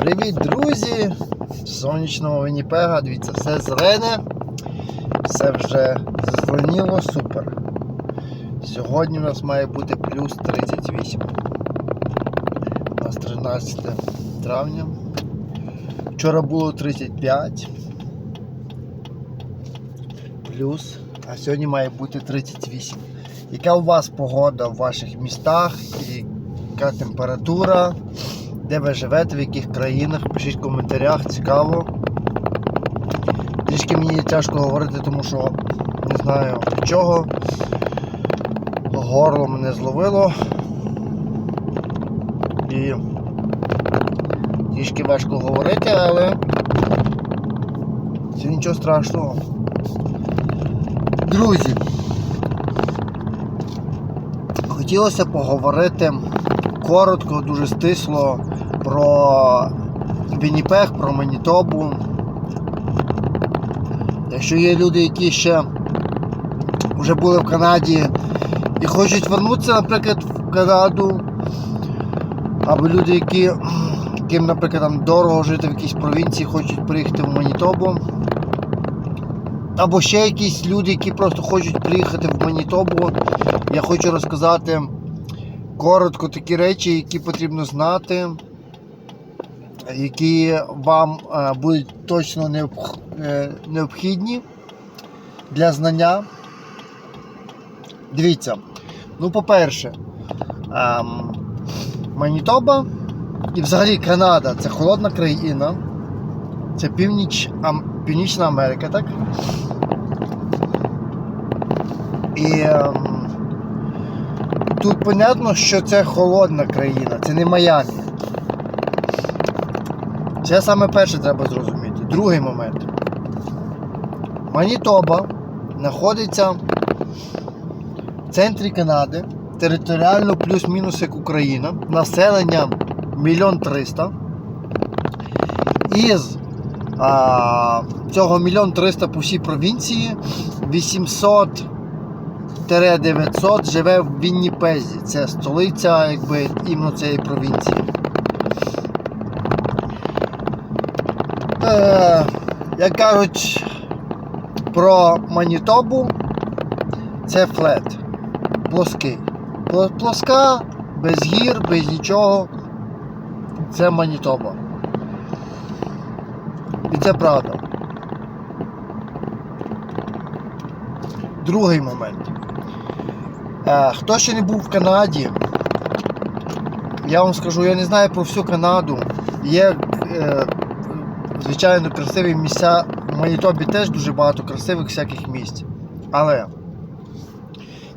Привіт, друзі! З Сонячного Вінніпега, дивіться, все зелене, все вже зеленіло, супер. Сьогодні у нас має бути плюс 38. У нас 13 травня. Вчора було 35. Плюс, а сьогодні має бути 38. Яка у вас погода в ваших містах? І яка температура? Де ви живете, в яких країнах? Пишіть в коментарях, цікаво. Трішки мені тяжко говорити, тому що не знаю від чого. Горло мене зловило. І трішки важко говорити, але це нічого страшного. Друзі, хотілося поговорити коротко, дуже стисло про Вінніпег, про Манітобу. Якщо є люди, які ще вже були в Канаді і хочуть вернутися, наприклад, в Канаду, або люди, які, яким, наприклад, там дорого жити в якійсь провінції, хочуть приїхати в Манітобу. Або ще якісь люди, які просто хочуть приїхати в Манітобу. Я хочу розказати коротко такі речі, які потрібно знати, які вам е, будуть точно е, необхідні для знання. Дивіться, ну, по-перше, ем, Манітоба і взагалі Канада це холодна країна. Це північ, Північна Америка, так? І ем, тут понятно, що це холодна країна, це не Майамі. Це саме перше треба зрозуміти. Другий момент. Манітоба знаходиться в центрі Канади, територіально плюс-мінус як Україна, населення 1 300 Із а, цього 1 300 по всій провінції 800 900 живе в Вінніпезі. Це столиця якби, іменно цієї провінції. Е, як кажуть про Манітобу, це флет. Плоский. Плоска, без гір, без нічого. Це Манітоба. І це правда. Другий момент. Е, Хто ще не був в Канаді, я вам скажу, я не знаю про всю Канаду. Є, е, звичайно, красиві місця. В Манітобі теж дуже багато красивих всяких місць. Але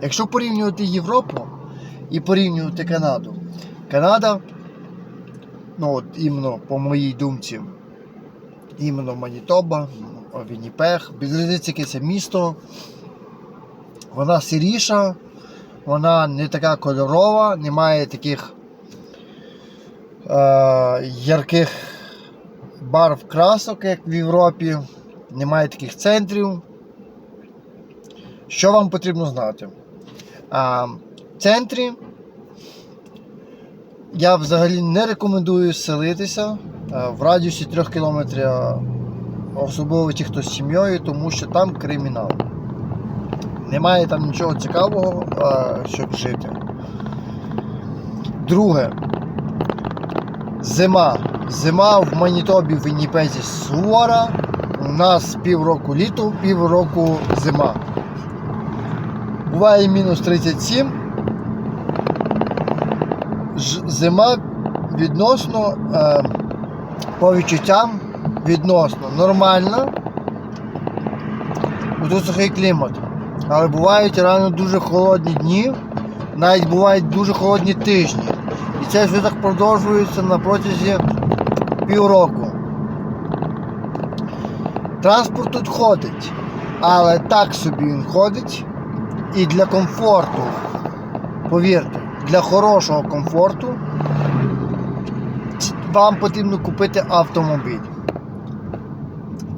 якщо порівнювати Європу і порівнювати Канаду, Канада, ну от іменно по моїй думці, іменно Манітоба, Вінніпег, без різниці, яке це місто, вона сиріша, вона не така кольорова, немає таких е, ярких барв красок, як в Європі, немає таких центрів. Що вам потрібно знати? А, в центрі я взагалі не рекомендую селитися е, в радіусі 3 кілометрів, особливо ті, хто з сім'єю, тому що там кримінал. Немає там нічого цікавого, щоб жити. Друге. Зима. Зима в Манітобі в Вінніпезі сувора. У нас півроку літо, півроку зима. Буває мінус 37. Зима відносно е, по відчуттям відносно нормальна. Бо Тут сухий клімат. Але бувають реально дуже холодні дні, навіть бувають дуже холодні тижні. І це все так продовжується на протязі півроку. Транспорт тут ходить, але так собі він ходить. І для комфорту, повірте, для хорошого комфорту вам потрібно купити автомобіль.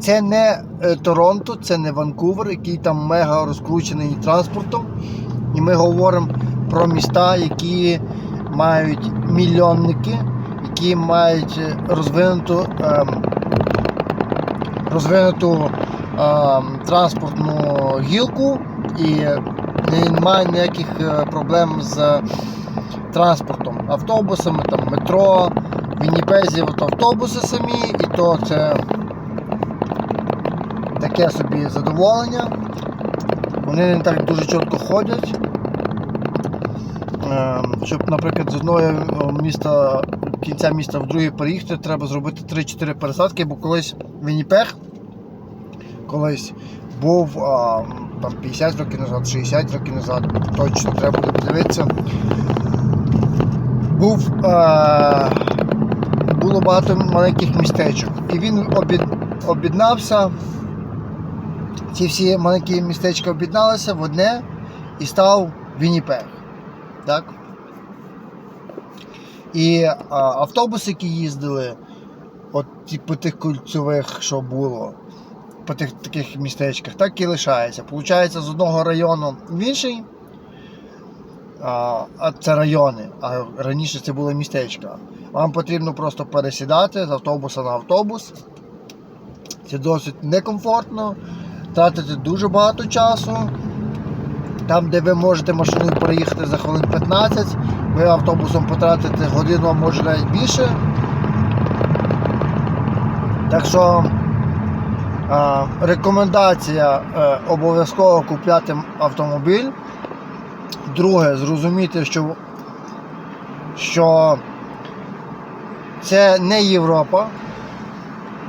Це не е, Торонто, це не Ванкувер, який там мега розкручений транспортом. І ми говоримо про міста, які мають мільйонники, які мають розвинуту, ем, розвинуту ем, транспортну гілку і немає ніяких е, проблем з транспортом, автобусами, там, метро, в Вінніпезі от автобуси самі, і то це таке собі задоволення. Вони не так дуже чітко ходять. Ем, Щоб, наприклад, з одного е, міста, кінця міста в друге переїхати, треба зробити 3-4 пересадки, бо колись Вінніпег колись був а, там 50 років назад, 60 років назад, точно треба буде подивитися. Був е, було багато маленьких містечок. І він об'єд- об'єднався. Ці всі маленькі містечка об'єдналися в одне і став Вінніпег. Так? І а, автобуси, які їздили, от по тих кольцевих, що було, по тих таких містечках, так і лишається. Получається, з одного району в інший, а, це райони, а раніше це були містечка. Вам потрібно просто пересідати з автобуса на автобус. Це досить некомфортно, тратите дуже багато часу. Там, де ви можете машиною переїхати за хвилин 15, ви автобусом потратите годину, а може навіть більше. Так що а, рекомендація е, обов'язково купляти автомобіль. Друге, зрозуміти, що, що це не Європа,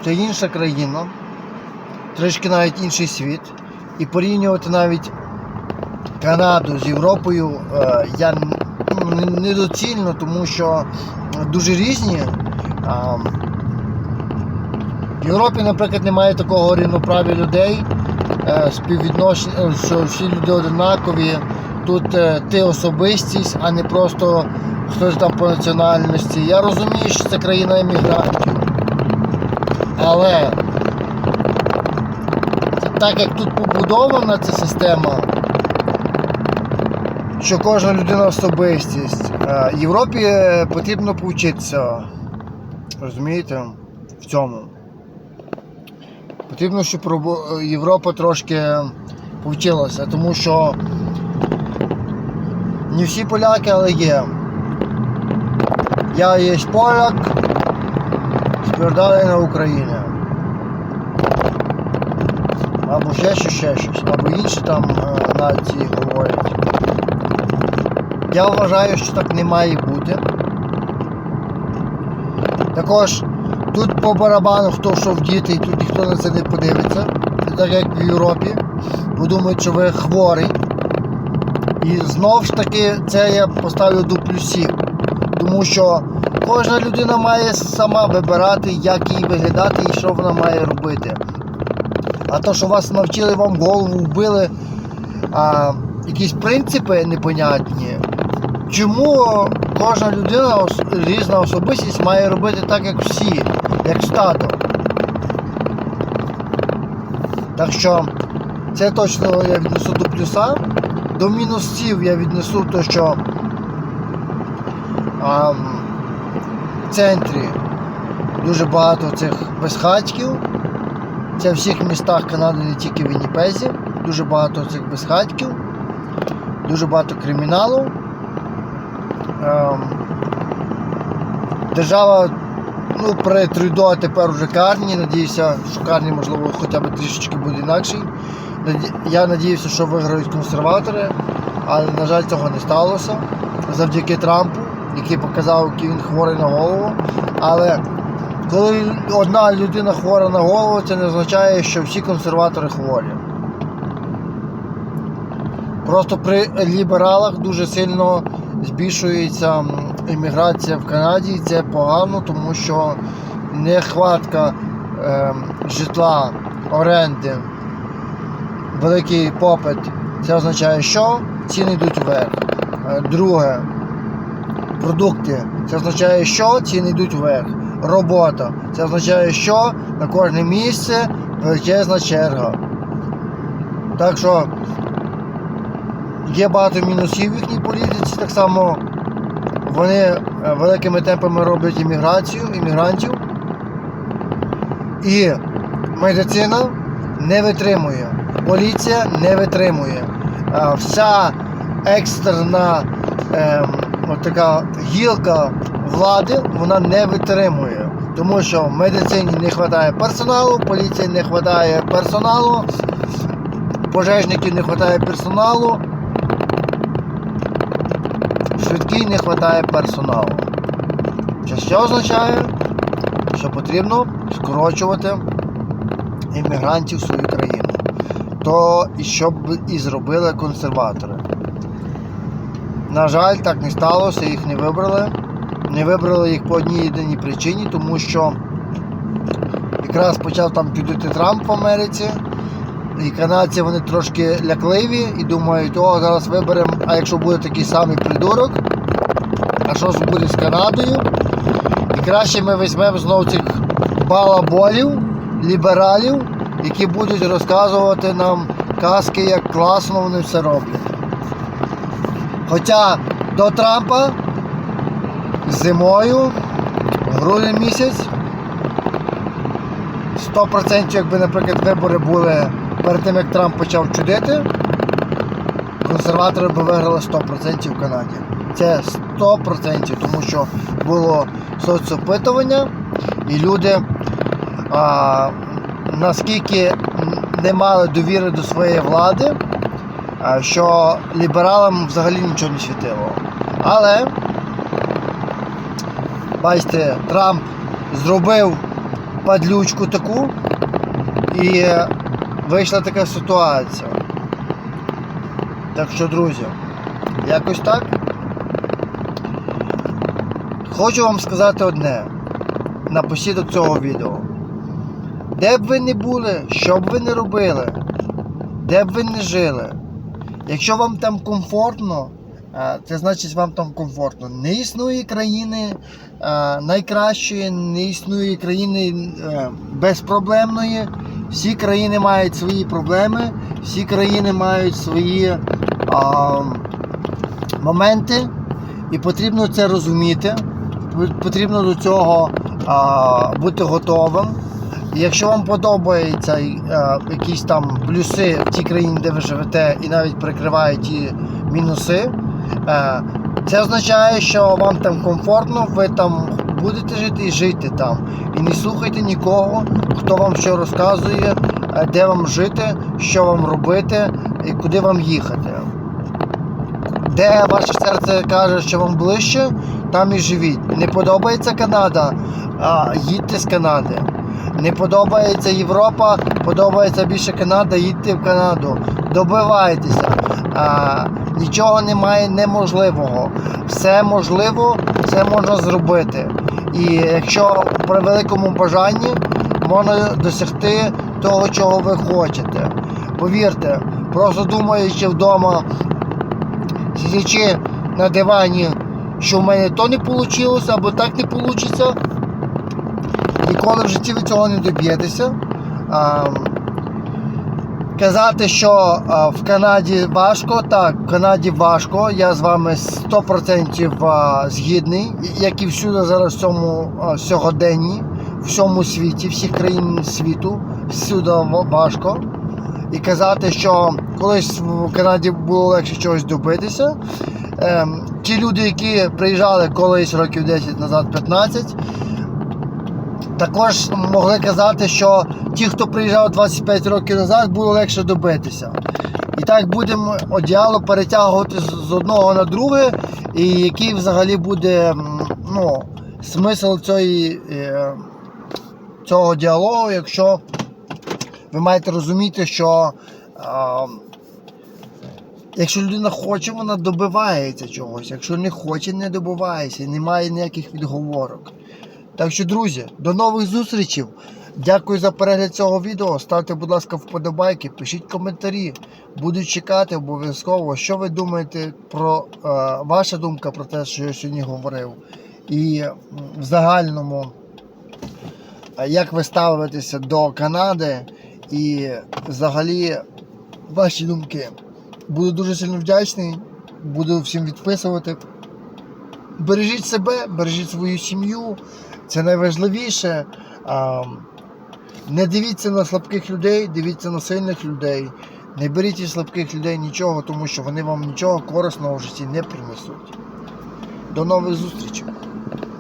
це інша країна, трішки навіть інший світ. І порівнювати навіть Канаду з Європою е, я ну, не- недоцільно, тому що дуже різні. В Європі, наприклад, немає такого рівноправ'я людей, е, співвідношення, е, що всі люди однакові. Тут ти особистість, а не просто хтось там по національності. Я розумію, що це країна емігрантів. Але так як тут побудована ця система, що кожна людина особистість. Е, Європі потрібно повчитися. Розумієте? В цьому. Потрібно, щоб Європа трошки повчилася, тому що не всі поляки, але є. Я є поляк, співдали на Україні. Або ще щось, ще щось, або інші там е, нації говорять. Я вважаю, що так не має бути. Також тут по барабану хто що в діти, і тут ніхто на це не подивиться. Не так як в Європі. Подумають, що ви хворий. І знов ж таки це я поставлю до плюсів. Тому що кожна людина має сама вибирати, як їй виглядати і що вона має робити. А то, що вас навчили вам голову вбили а, якісь принципи непонятні. Чому кожна людина, різна особистість має робити так, як всі, як стадо? Так що це точно я віднесу до плюса. До мінусів я віднесу те, що а, в центрі дуже багато цих безхатьків. Це в всіх містах Канади, не тільки в Вінніпезі. Дуже багато цих безхатьків, дуже багато криміналу. Ем, держава ну, при Трюдо а тепер уже Карні. Надіюся, що Карні, можливо, хоча б трішечки буде інакший. Я надіюся, що виграють консерватори, але, на жаль, цього не сталося. Завдяки Трампу, який показав, який він хворий на голову. Але коли одна людина хвора на голову, це не означає, що всі консерватори хворі. Просто при лібералах дуже сильно збільшується імміграція в Канаді, і це погано, тому що нехватка ем, житла, оренди, великий попит. Це означає, що ціни йдуть вверх. Е, Друге, продукти. Це означає, що ціни йдуть вверх. Робота. Це означає, що на кожне місце величезна черга. Так що є багато мінусів в їхній політиці, так само вони е, великими темпами роблять імміграцію, іммігрантів. І медицина не витримує, поліція не витримує. Е, Вся екстрена ем, така гілка влади вона не витримує. Тому що в медицині не вистачає персоналу, поліції не вистачає персоналу, пожежників не вистачає персоналу, швидкій не вистачає персоналу. Що означає? Що потрібно скорочувати іммігрантів в свою країну. То що б і зробили консерватори. На жаль, так не сталося, їх не вибрали. Не вибрали їх по одній єдиній причині, тому що якраз почав там чудити Трамп в Америці. І канадці вони трошки лякливі і думають, о, зараз виберемо, а якщо буде такий самий придурок, а що ж буде з Канадою? І краще ми візьмемо знову цих балаболів, лібералів, які будуть розказувати нам казки, як класно вони все роблять. Хоча до Трампа зимою, грудень місяць, 100% якби, наприклад, вибори були перед тим, як Трамп почав чудити, консерватори би виграли 100% в Канаді. Це 100%, тому що було соцопитування, і люди а, наскільки не мали довіри до своєї влади, а, що лібералам взагалі нічого не світило. Але, бачите, Трамп зробив падлючку таку, і вийшла така ситуація. Так що, друзі, якось так. Хочу вам сказати одне на напосідок цього відео. Де б ви не були, що б ви не робили, де б ви не жили, якщо вам там комфортно, це значить вам там комфортно. Не існує країни найкращої, не існує країни е, безпроблемної. Всі країни мають свої проблеми, всі країни мають свої а, моменти, і потрібно це розуміти. Потрібно до цього а, бути готовим. Якщо вам подобаються е, якісь там плюси в тій країні, де ви живете, і навіть прикривають ті мінуси, це означає, що вам там комфортно, ви там будете жити і жити там. І не слухайте нікого, хто вам що розказує, е, де вам жити, що вам робити і куди вам їхати. Де ваше серце каже, що вам ближче, там і живіть. Не подобається Канада, а їдьте з Канади. Не подобається Європа, подобається більше Канада, їдьте в Канаду. Добивайтеся. Нічого немає неможливого. Все можливо, все можна зробити. І якщо при великому бажанні можна досягти того, чого ви хочете. Повірте, просто думаючи вдома, сидячи на дивані, що в мене то не вийшло, або так не вийде, ніколи в житті ви цього не доб'єтеся. Казати, що в Канаді важко, так, в Канаді важко, я з вами 100% згідний, як і всюди зараз в цьому сьогоденні, в всьому світі, всіх країн світу, всюди важко. І казати, що колись в Канаді було легше чогось добитися. Ем, ті люди, які приїжджали колись років 10 назад, 15, також могли казати, що ті, хто приїжджав 25 років назад, було легше добитися. І так будемо одіяло перетягувати з одного на друге, і який взагалі буде ну, смисл цієї, е, цього діалогу, якщо ви маєте розуміти, що якщо людина хоче, вона добивається чогось. Якщо не хоче, не добивається. Немає ніяких відговорок. Так що, друзі, до нових зустрічей. Дякую за перегляд цього відео. Ставте, будь ласка, вподобайки, пишіть коментарі. Буду чекати обов'язково, що ви думаєте про е, ваша думка про те, що я сьогодні говорив. І в загальному, е, як ви ставитеся до Канади і взагалі ваші думки. Буду дуже сильно вдячний. Буду всім відписувати. бережіть себе, бережіть свою сім'ю. Це найважливіше. Не дивіться на слабких людей, дивіться на сильних людей. Не беріть із слабких людей нічого, тому що вони вам нічого корисного в житті не принесуть. До нових зустрічей!